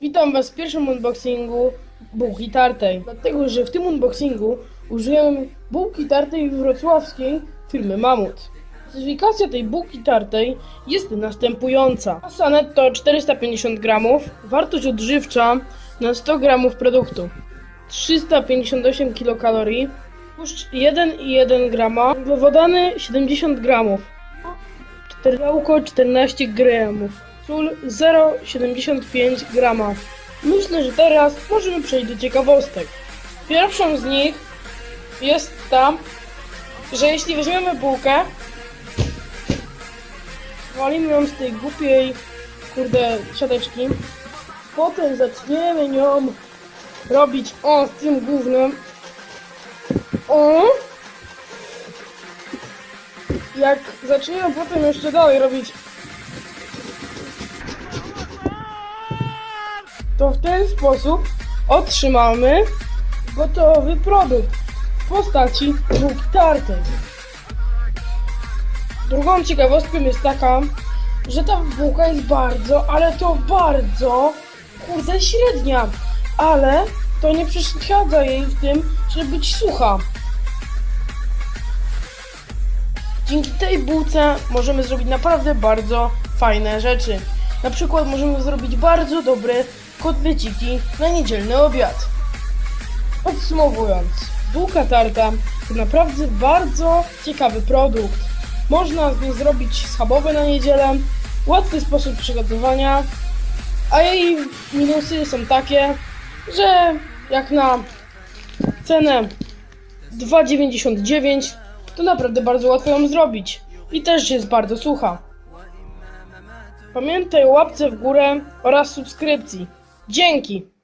Witam Was w pierwszym unboxingu bułki tartej. Dlatego, że w tym unboxingu użyłem bułki tartej wrocławskiej firmy Mamut. Specyfikacja tej bułki tartej jest następująca. Masa netto 450 gramów, wartość odżywcza na 100 gramów produktu 358 kilokalorii, tłuszcz 1,1 grama, węglowodany 70 gramów, białko 14 gramów, sól 0,75 grama. Myślę, że teraz możemy przejść do ciekawostek. Pierwszą z nich jest ta, że jeśli weźmiemy bułkę, walimy ją z tej głupiej, kurde, siateczki, potem zaczniemy nią robić o z tym głównym o jak zaczniemy potem jeszcze dalej robić to w ten sposób otrzymamy gotowy produkt w postaci bułki tartej. Drugą ciekawostką jest taka, że ta bułka jest bardzo, ale to bardzo, kurde, średnia. Ale to nie przeszkadza jej w tym, żeby być sucha. Dzięki tej bułce możemy zrobić naprawdę bardzo fajne rzeczy. Na przykład możemy zrobić bardzo dobre kotleciki na niedzielny obiad. Podsumowując, bułka tarta to naprawdę bardzo ciekawy produkt. Można z niej zrobić schabowe na niedzielę, łatwy sposób przygotowania, a jej minusy są takie, że jak na cenę 2,99 to naprawdę bardzo łatwo ją zrobić i też jest bardzo sucha. Pamiętaj o łapce w górę oraz subskrypcji. Dzięki!